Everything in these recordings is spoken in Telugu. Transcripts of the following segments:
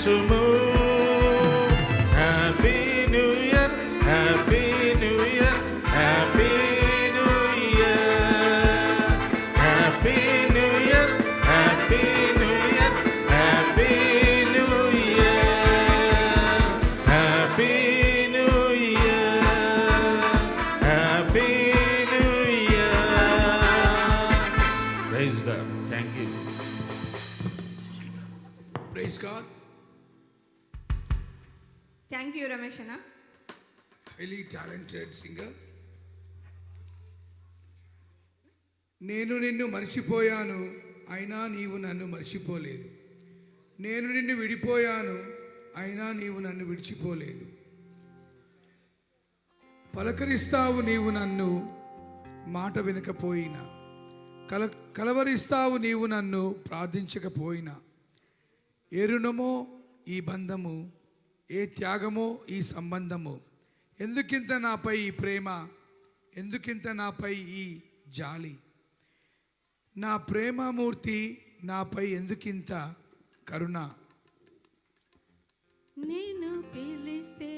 to move. Highly talented singer నేను నిన్ను మర్చిపోయాను అయినా నీవు నన్ను మర్చిపోలేదు. నేను నిన్ను విడిపోయాను అయినా నీవు నన్ను విడిచిపోలేదు. పలకరిస్తావు నీవు నన్ను మాట వినకపోయినా. కల కలవరిస్తావు నీవు నన్ను ప్రార్థించకపోయినా. ఏ రుణమో ఈ బంధము ఏ త్యాగమో ఈ సంబంధము. ఎందుకింత నాపై ఈ ప్రేమ? ఎందుకింత నాపై ఈ జాలి? నా ప్రేమమూర్తి నాపై ఎందుకింత కరుణ? నేను పిలిస్తే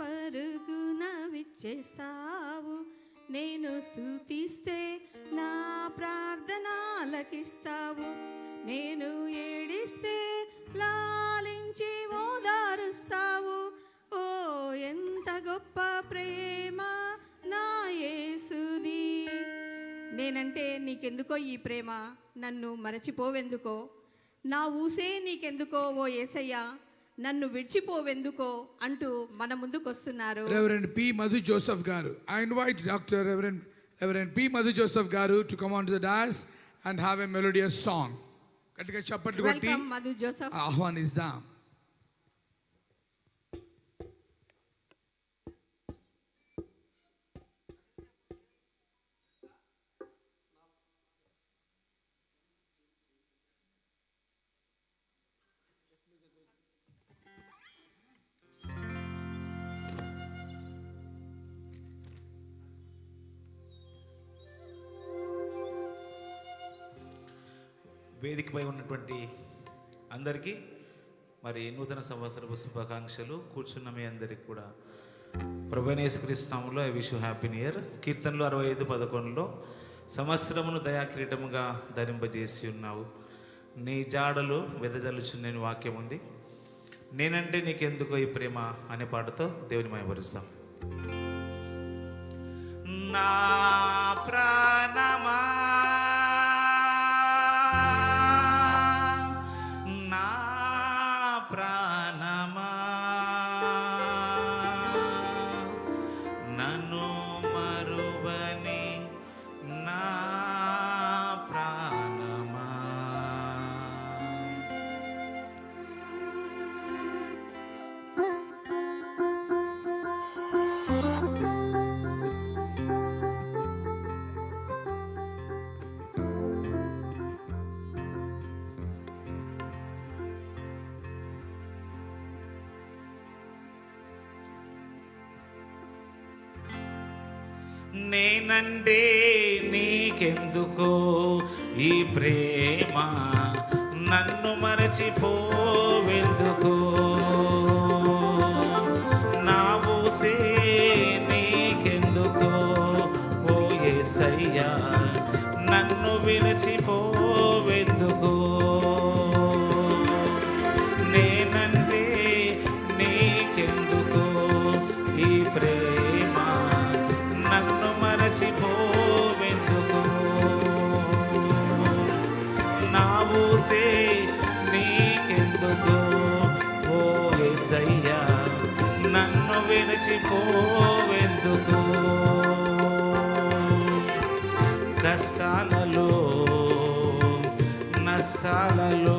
పరుగున విచ్చేస్తావు. నేను స్థుతిస్తే నా ప్రార్థన ఆలకిస్తావు నేను నేనంటే నీకెందుకో ఈ ప్రేమ? నన్ను మరచిపోవెందుకో? నా ఊసే నీకెందుకో ఓ ఏసయ్యా? నన్ను విడిచిపోవెందుకో? అంటూ మన ముందుకు వస్తున్నారు reverend P Madhu Joseph garu. I invite doctor reverend reverend P Madhu Joseph garu to come on to the dance and have a melodious song గట్టిగా చప్పట్లు కొట్టి. మధు జోసఫ్ ఆహ్వానిస్తాం వేదికపై ఉన్నటువంటి అందరికీ మరి నూతన సంవత్సరపు శుభాకాంక్షలు. కూర్చున్న మీ అందరికి కూడా. ప్రభనేశ్వరిస్తాములో I wish happy new year. కీర్తనలు అరవై ఐదు పదకొండులో సంవత్సరమును దయాకిరీటముగా ధరింపజేసి ఉన్నావు. నీ జాడలు వెదజల్లుచు వాక్యం ఉంది. నేనంటే నీకెందుకో ఈ ప్రేమ అనే పాటతో దేవుని మయపరుస్తాం నా ప్రా నేనంటే నీకెందుకో ఈ ప్రేమ? నన్ను మరచిపోవెందుకో? నా ఊసే నీకెందుకో? ఓ ఏసయ్యా నన్ను విడిచిపోవెందుకో? నేనంటే నీకెందుకో ఈ ప్రేమ? వెలసిపోవెందుకు కష్టాలలో నష్టాలలో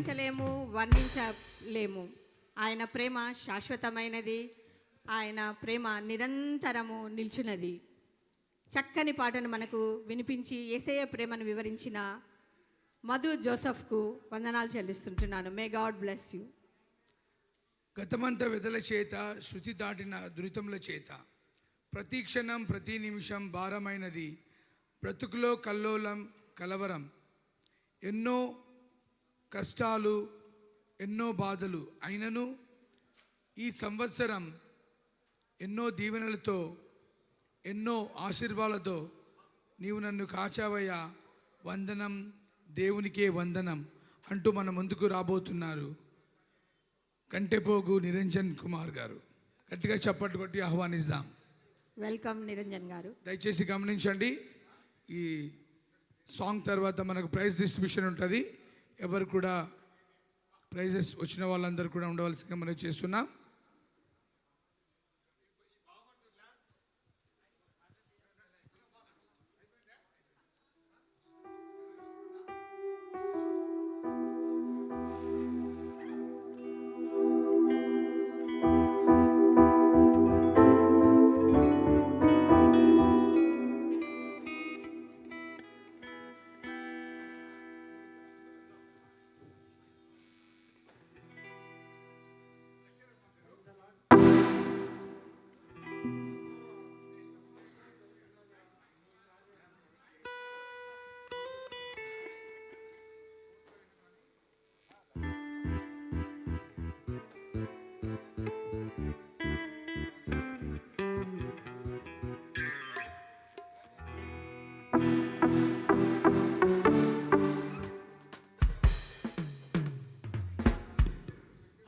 వివరించలేము వర్ణించలేము. ఆయన ప్రేమ శాశ్వతమైనది. ఆయన ప్రేమ నిరంతరము నిల్చున్నది. చక్కని పాటను మనకు వినిపించి ఏసయ్య ప్రేమను వివరించిన మధు జోసఫ్కు వందనాలు చెల్లిస్తుంటున్నాను. మే గాడ్ బ్లెస్ యూ గతమంత వెదల చేత శృతి దాటిన దురితముల చేత ప్రతి క్షణం ప్రతి నిమిషం భారమైనది. బ్రతుకులో కల్లోలం కలవరం. ఎన్నో కష్టాలు ఎన్నో బాధలు అయినను ఈ సంవత్సరం ఎన్నో దీవెనలతో ఎన్నో ఆశీర్వాదాలతో నీవు నన్ను కాచావయ్యా. వందనం దేవునికే వందనం అంటూ మన ముందుకు రాబోతున్నారు కంటెపోగు నిరంజన్ కుమార్ గారు. గట్టిగా చప్పట్లు కొట్టి ఆహ్వానిస్తాం వెల్కమ్ నిరంజన్ గారు. దయచేసి గమనించండి ఈ సాంగ్ తర్వాత మనకు ప్రైజ్ డిస్ట్రిబ్యూషన్ ఉంటుంది. ఎవరు కూడా ప్రైజెస్ వచ్చిన వాళ్ళందరూ కూడా ఉండవలసిందిగా మనం చేస్తున్నాం.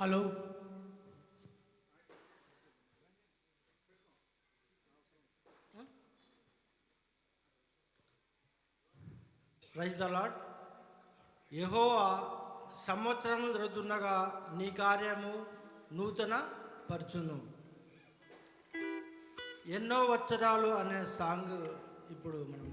హలో. రైస్ ద లాడ్ యెహోవా సంవత్సరం జరుగుతుండగా నీ కార్యము నూతన పరచును ఎన్నో వచ్చరాలు అనే సాంగ్ ఇప్పుడు మనం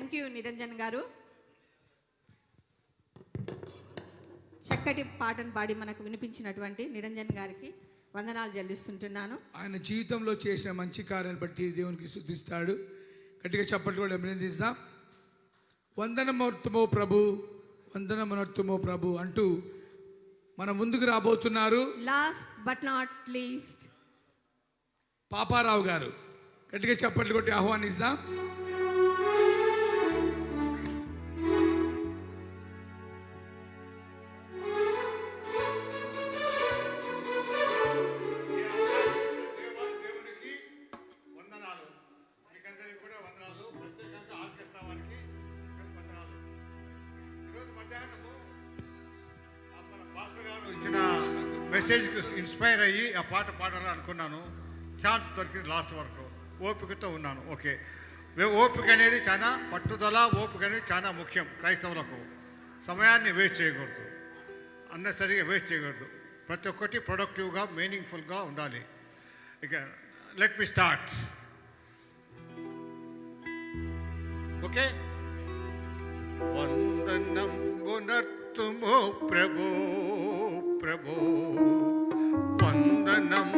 థ్యాంక్ యూ నిరంజన్ గారు. చక్కటి పాటను పాడి మనకు వినిపించినటువంటి నిరంజన్ గారికి వందనాలు చెల్లిస్తుంటున్నాను. ఆయన జీవితంలో చేసిన మంచి కార్యాలను బట్టి దేవునికి శుద్ధిస్తాడు. గట్టిగా చప్పట్లు కూడా అభినందిస్తాం. వందనమూర్తమో ప్రభు వందనమనర్తమో ప్రభు అంటూ మన ముందుకు రాబోతున్నారు. Last but not least Paparao garu గట్టిగా చప్పట్లు కొట్టి ఆహ్వానిస్తాం. మధ్యాహ్నము మన పాస్టర్ గారు ఇచ్చిన మెసేజ్కి ఇన్స్పైర్ అయ్యి ఆ పాట పాడాలని అనుకున్నాను ఛాన్స్ దొరికింది లాస్ట్ వరకు. ఓపికతో ఉన్నాను. ఓకే. ఓపిక అనేది చాలా పట్టుదల ఓపిక అనేది చాలా ముఖ్యం క్రైస్తవులకు. సమయాన్ని వేస్ట్ చేయకూడదు. అన్నసరిగా వేస్ట్ చేయకూడదు. ప్రతి ఒక్కటి ప్రొడక్టివ్గా మీనింగ్ఫుల్గా ఉండాలి. ఇక లెట్ మీ స్టార్ట్ ఓకే? వందనం పునర్తుమో ప్రభు ప్రభు వందనం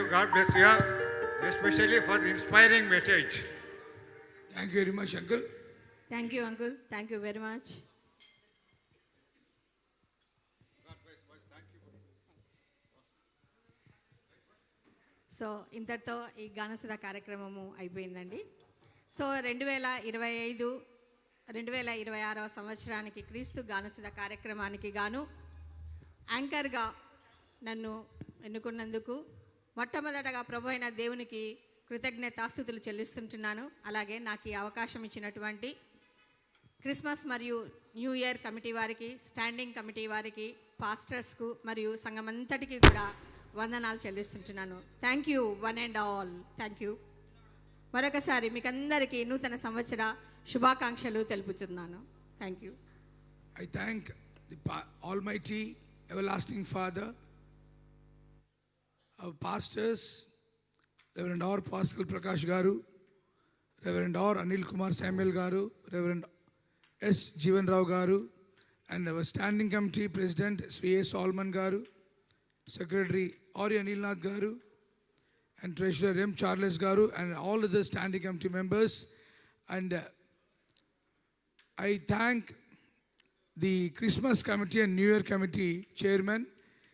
Thank you. God bless you. All, especially for the inspiring message. Thank you very much uncle thank you uncle thank you very much so ఇంతటితో ఈ గానసుధ కార్యక్రమము అయిపోయిందండి. సో రెండు వేల ఇరవై ఐదు రెండు వేల ఇరవై ఆరవ సంవత్సరానికి క్రీస్తు గానసుధ కార్యక్రమానికి గాను యాంకర్గా నన్ను ఎన్నుకున్నందుకు మొట్టమొదటగా ప్రభు అయిన దేవునికి కృతజ్ఞతాస్థుతులు చెల్లిస్తుంటున్నాను. అలాగే నాకు ఈ అవకాశం ఇచ్చినటువంటి క్రిస్మస్ మరియు న్యూ ఇయర్ కమిటీ వారికి స్టాండింగ్ కమిటీ వారికి పాస్టర్స్కు మరియు సంఘమంతటికి కూడా వందనాలు చెల్లిస్తుంటున్నాను. Thank you one and all thank you మరొకసారి మీకు అందరికీ నూతన సంవత్సర శుభాకాంక్షలు తెలుపుతున్నాను. Thank you I thank the almighty everlasting Father, our pastors, Reverend R. Pascal Prakash Garu, Reverend R. Anil Kumar Samuel Garu, Reverend S. Jivan Rao Garu, and our standing committee president, Sri A. Solomon Garu, Secretary Ori Anil Nath Garu, and Treasurer M. Charles Garu, and all other standing committee members. And uh, I thank the Christmas Committee and New Year Committee Chairman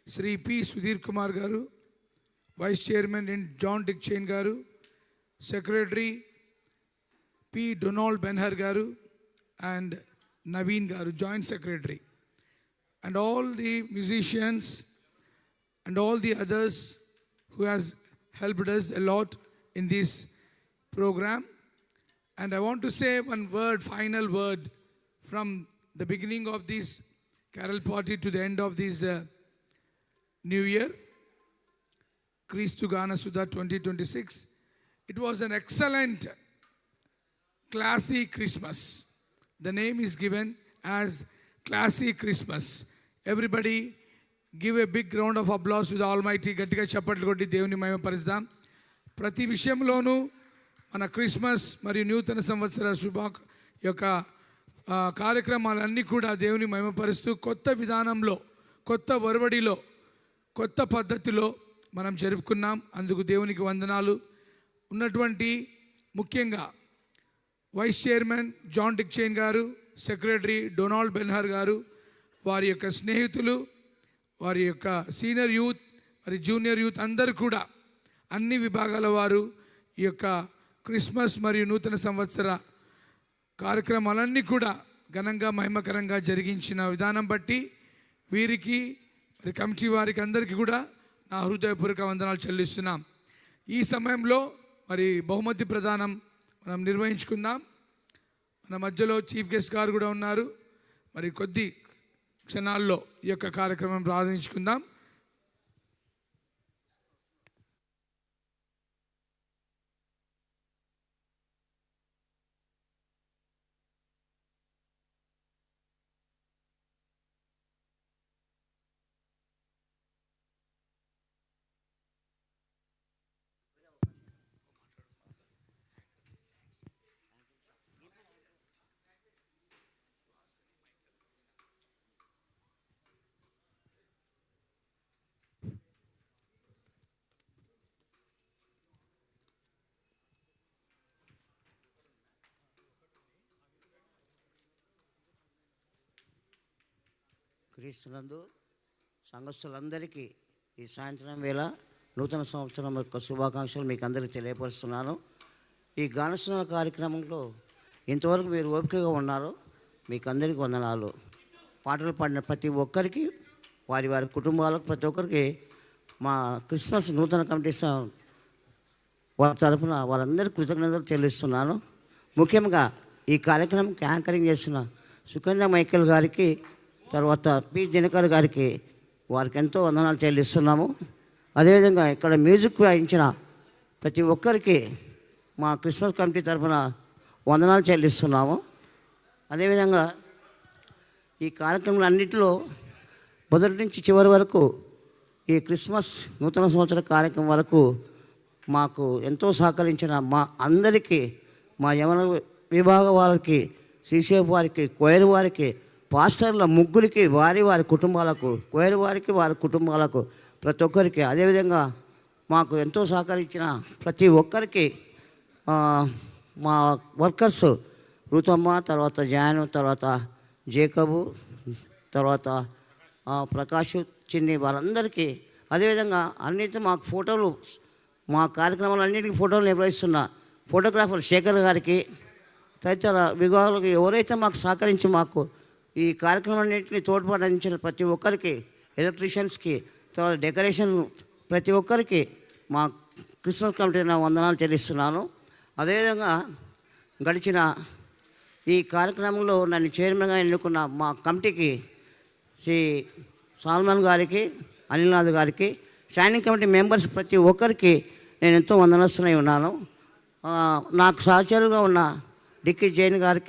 Sri P. Sudhir Kumar Garu, Vice Chairman in John Dick Garu, Secretary P. Donald Benhar Garu, and Naveen Garu, Joint Secretary. And all the musicians and all the others who has helped us a lot in this program. And I want to say one word, final word, from the beginning of this carol party to the end of this uh, new year. క్రీస్తు Gana Sudha twenty twenty six. It was an excellent classy Christmas the name is given as classy Christmas everybody give a big round of applause with almighty గట్టిగా చప్పట్లు కొట్టి దేవుని మేము పరిస్తాం. ప్రతి విషయంలోనూ మన క్రిస్మస్ మరియు నూతన సంవత్సర శుభ యొక్క కార్యక్రమాలన్నీ కూడా దేవుని మేమపరుస్తూ కొత్త విధానంలో కొత్త ఒరవడిలో కొత్త పద్ధతిలో మనం జరుపుకున్నాం. అందుకు దేవునికి వందనాలు. ఉన్నటువంటి ముఖ్యంగా వైస్ చైర్మన్ జాన్ డిక్చైన్ గారు సెక్రటరీ డొనాల్డ్ బెన్హర్ గారు వారి యొక్క స్నేహితులు వారి యొక్క సీనియర్ యూత్ మరి జూనియర్ యూత్ అందరూ కూడా అన్ని విభాగాల వారు ఈ యొక్క క్రిస్మస్ మరియు నూతన సంవత్సర కార్యక్రమాలన్నీ కూడా ఘనంగా మహిమకరంగా జరిగించిన విధానం బట్టి వీరికి మరి కమిటీ వారికి అందరికీ కూడా నా హృదయపూర్వక వందనాలు చెల్లిస్తున్నాం. ఈ సమయంలో మరి బహుమతి ప్రదానం మనం నిర్వహించుకుందాం. మన మధ్యలో చీఫ్ గెస్ట్ గారు కూడా ఉన్నారు. మరి కొద్ది క్షణాల్లో ఈ యొక్క కార్యక్రమం ప్రారంభించుకుందాం. క్రీస్తునందు సంఘస్థులందరికీ ఈ సాయంత్రం వేళ నూతన సంవత్సరం యొక్క శుభాకాంక్షలు మీకు అందరికీ తెలియపరుస్తున్నాను. ఈ గానస్నాన కార్యక్రమంలో ఇంతవరకు మీరు ఓపికగా ఉన్నారు. మీకు అందరికీ వందనాలు. పాటలు పాడిన ప్రతి ఒక్కరికి వారి వారి కుటుంబాలకు ప్రతి ఒక్కరికి మా క్రిస్మస్ నూతన కమిటీ వారి తరఫున వారందరి కృతజ్ఞతలు చెల్లిస్తున్నాను ముఖ్యంగా ఈ కార్యక్రమంకి యాంకరింగ్ చేస్తున్న సుకన్య మైకేల్ గారికి తర్వాత పి. దినకర్ గారికి వారికి ఎంతో వందనాలు చెల్లిస్తున్నాము. అదేవిధంగా ఇక్కడ మ్యూజిక్ వాయించిన ప్రతి ఒక్కరికి మా క్రిస్మస్ కమిటీ తరఫున వందనాలు చెల్లిస్తున్నాము. అదేవిధంగా ఈ కార్యక్రమాలన్నింటిలో మొదటి నుంచి చివరి వరకు ఈ క్రిస్మస్ నూతన సంవత్సర కార్యక్రమం వరకు మాకు ఎంతో సహకరించిన మా అందరికీ మా యవన విభాగ వారికి సీసీఎఫ్ వారికి కోయర్ వారికి పాస్టర్ల ముగ్గురికి వారి వారి కుటుంబాలకు కోయర్ వారికి వారి కుటుంబాలకు ప్రతి ఒక్కరికి. అదేవిధంగా మాకు ఎంతో సహకరించిన ప్రతి ఒక్కరికి మా వర్కర్స్ రుతమ్మ తర్వాత జాను తర్వాత జేకబు తర్వాత ప్రకాష్ చిన్ని వారందరికీ. అదేవిధంగా అన్నిటి మాకు ఫోటోలు మా కార్యక్రమాలన్నిటికీ ఫోటోలు నిర్వహిస్తున్న ఫోటోగ్రాఫర్ శేఖర్ గారికి తదితర విభాగాలకు ఎవరైతే మాకు సహకరించి మాకు ఈ కార్యక్రమాలన్నింటినీ తోడ్పాటు అందించిన ప్రతి ఒక్కరికి ఎలక్ట్రీషియన్స్కి తర్వాత డెకరేషన్ ప్రతి ఒక్కరికి మా క్రిస్మస్ కమిటీ నా వందనాలు చెల్లిస్తున్నాను. అదేవిధంగా గడిచిన ఈ కార్యక్రమంలో నన్ను చైర్మన్గా ఎన్నుకున్న మా కమిటీకి శ్రీ సాల్మన్ గారికి అనిల్నాథ్ గారికి స్టాండింగ్ కమిటీ మెంబర్స్ ప్రతి ఒక్కరికి నేను ఎంతో వందనస్తున్నాయి ఉన్నాను నాకు సహచరుగా ఉన్న డిక్కి జైన్ గారికి